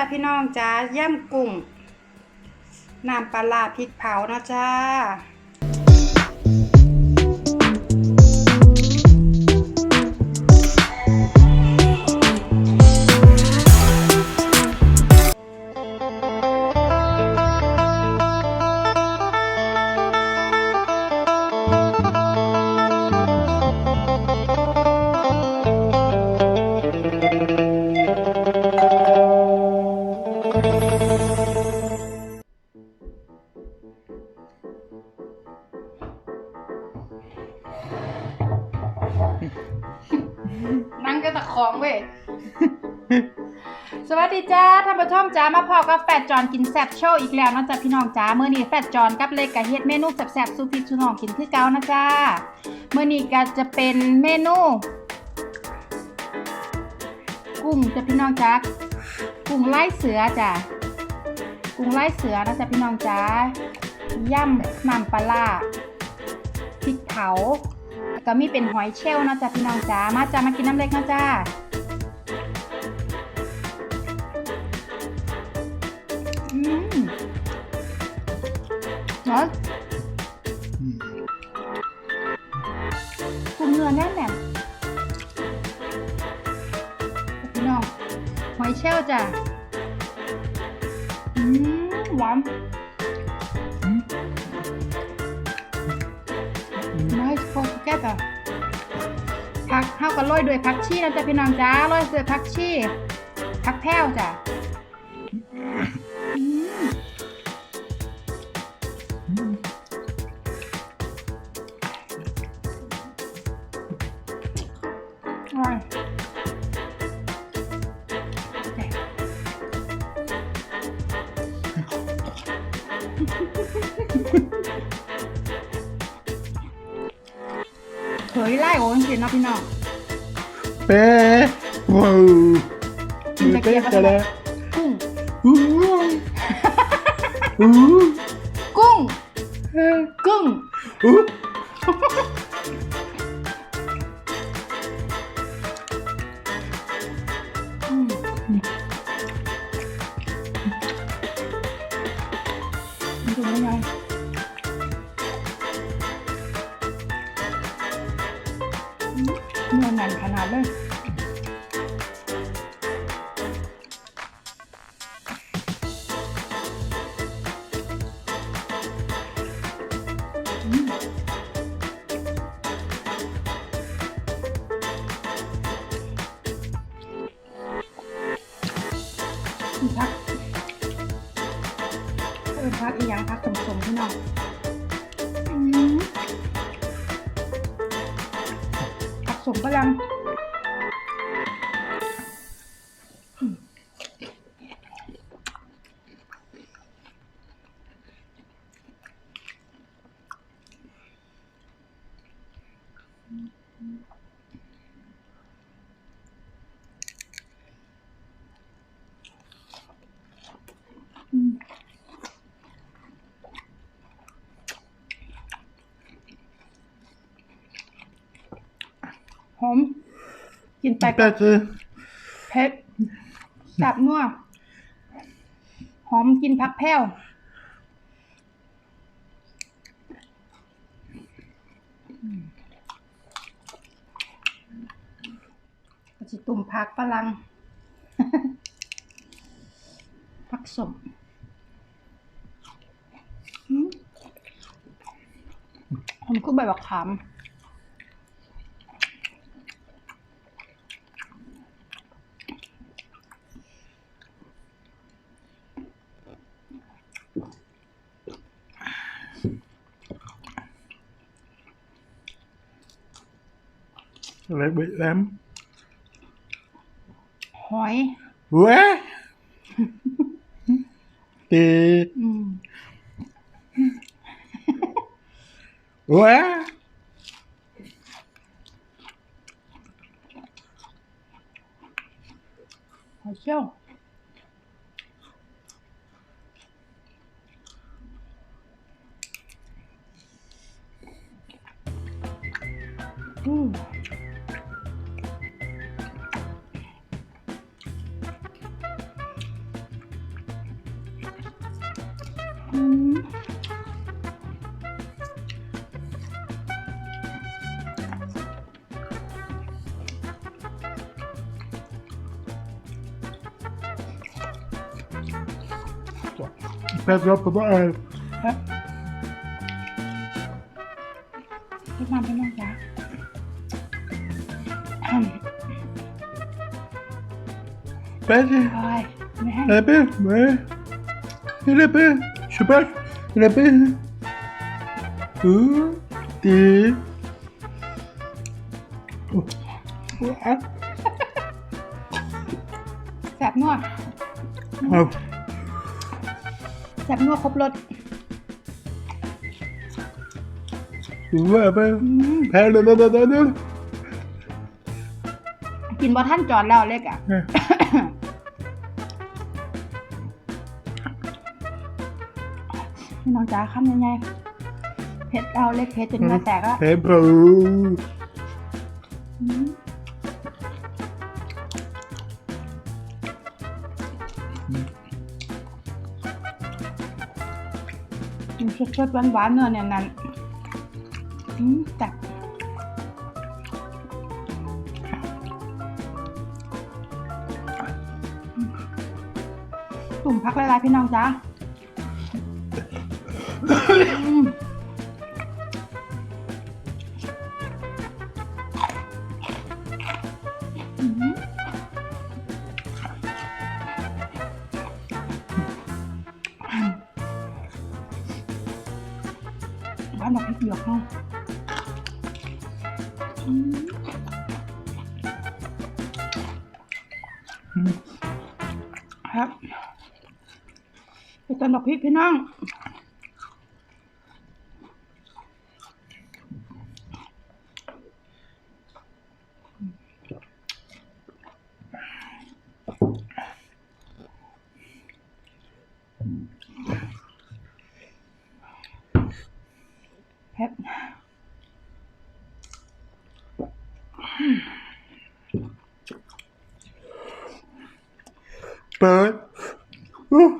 จ้าพี่น้องจ้าย่ำกุ้งน้ำปลาร้าพริกเผาเนาะจ้า นั่งก็ตะของเว้ย สวัสดีจ้าท่านผู้ชมจ้ามาพอกับแฟดจอนกินแซ่บโชว์อีกแล้วนาะจ้าพี่น้องจ้าเมื่อนี้แฟดจอนกับเล็กกับเฮ็ดเมนูแซ่บๆสู้พี่สู้น้องกินคือเก่านะจ้าเมื่อนี้ก็จะเป็นเมนู กุ้งจ้าพี่น้องจ้ากุ้งไล่เสือจ้ากุ้งไล่เสือนะจ้าพี่น้องจ้าย่ำน้ำปลาพริกเผา แล้วก็มีเป็นหอยเชลล์นะจ้ะพี่น้องจ้ามาจ้ามากินน้ำเล็กนะจ้าอืมเนาะกุ้งเนื้อแน่นแน่นพี่น้องหอยเชลล์จ้ะอืมหวาน nice for together ผักข้าวก็โรยด้วยผักชีนะจ๊ะพี่น้องจ้าโรยด้วยผักชีผักแพ้วจ้ะอืมอร่อย โอ้ยเกินเนาะพี่น้องเป๊ะว้าวกินตะเกียบก็ได้กุ้งกุ้งกุ้ง กุ้ง มมีพักเออพักอีกอย่างพักสมๆพี่น้องอืมผักสมกำลัง กินไปกับ빼지เผ็ดจับนัวหอมกินผักแพ้วก็จะตุ่มผักฝรั่งผักสมอืมผมคือใบบักขาม lại bị lắm หอย 왜? thì อืม 왜? ห อยเชี่ยวอืม Pet op op ei. ครับพี่น้องพี่น้องจ้าอืม Petje. โอ้ยไม่ให้ Heb je? Nee. Hier heb je. Super. Hier heb je. Oeh. Die. Oeh. Oeh. แสบนัว Oh. แสบนัวครบรส Oeh, heb อื je. ม Hé, dat, dat, dat, dat. กินบอท่านจอดแล้วเล็กอะ Ja. พี่น้องจ๋าคำยังไงเผ็ดเอาเล็กเผ็ดจนเหงือแตกแล้ว Hé, bro. อืม กินสดๆหวานๆเนื้อเนี่ยนั้นอืมแต่บตุ่มพักหลายๆพี่น้องจ้า หยวกเนาะอืมครับไปต้นดอกพริกพี่น้อง เผ็ด Bye. Oeh.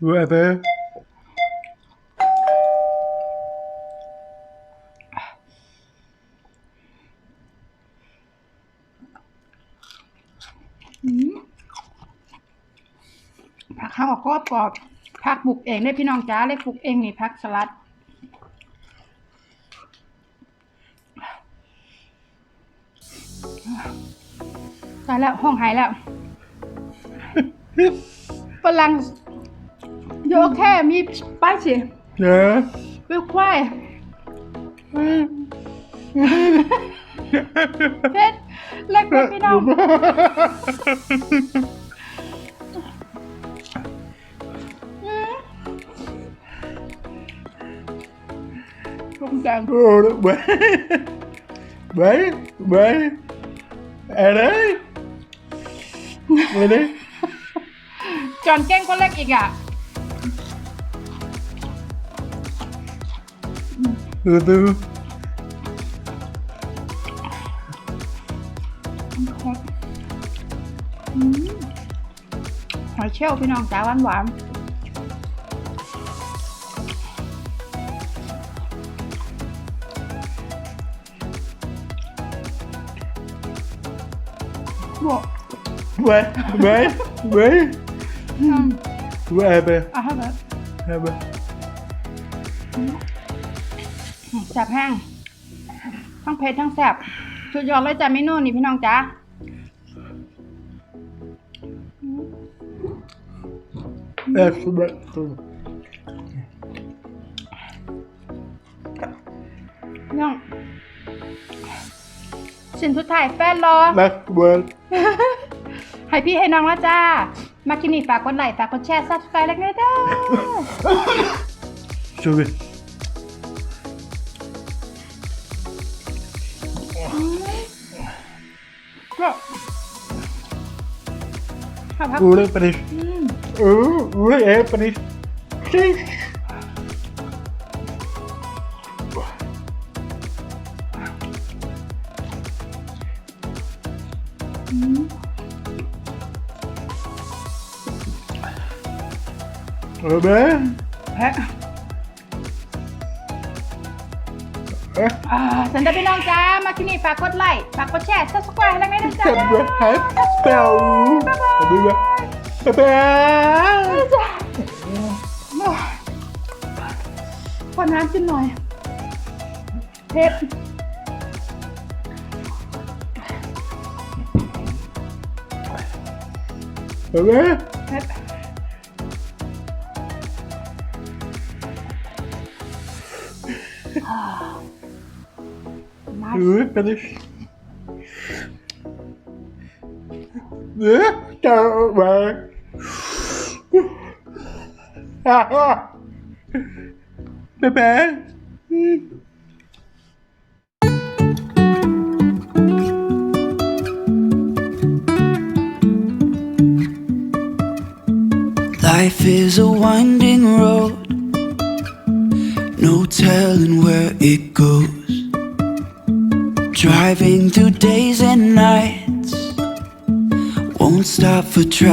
Hoe heb je? อืมผักข้าวกรอบกรอบผักปลูกเองได้พี่น้องจ้าเล็กปลูกเองนี่ผักสลัด แล้วห้องหายแล้วฝรั่งโยโอเคมีป้ายสิ Ja. วิวควายเพชรเล็กไปพี่น้องอืมลงแดง Oh, dat ben Ben Ben En hij? Wanneer? จอนเก้งก็เล็กอีกอะ Wat doen อืมหอยเชลล์พี่น้องจ๋าหวานหวานบ Ben Ben Ben อืม We hebben อะครับแบบ Hebben แสบแห้งทั้งเผ็ดทั้งแสบสุดยอดเลยจ้ะเมนูนี่พี่น้องจ๋า Even bij พี่น้องสินสุดท้ายแฟนรอ Lekker wel ให้พี่ให้น้องแล้วจ้า มาคินี่ฝากกดไลค์ฝากกดแชร์ซับสไครต์เล็กน้อยเด้อ Sorry ก็ข้าวผัก Hoe lekker is อืม Oeh, hoe lekker is เออเบ้แพะเออสันตะพี่น้องจ้า มาที่นี่ฝากกดไลค์ฝากกดแชร์ subscribe อะไรไม่ได้จ้าเจ็บเว้ยหายเปล่าเบื่อเบื่อขอน้ำจิ้มหน่อยเทปเฮ้ Arkadaş. Ne? Tamam. Bebe. Life is a winding road telling where it goes. Driving through days and nights, won't stop for traffic.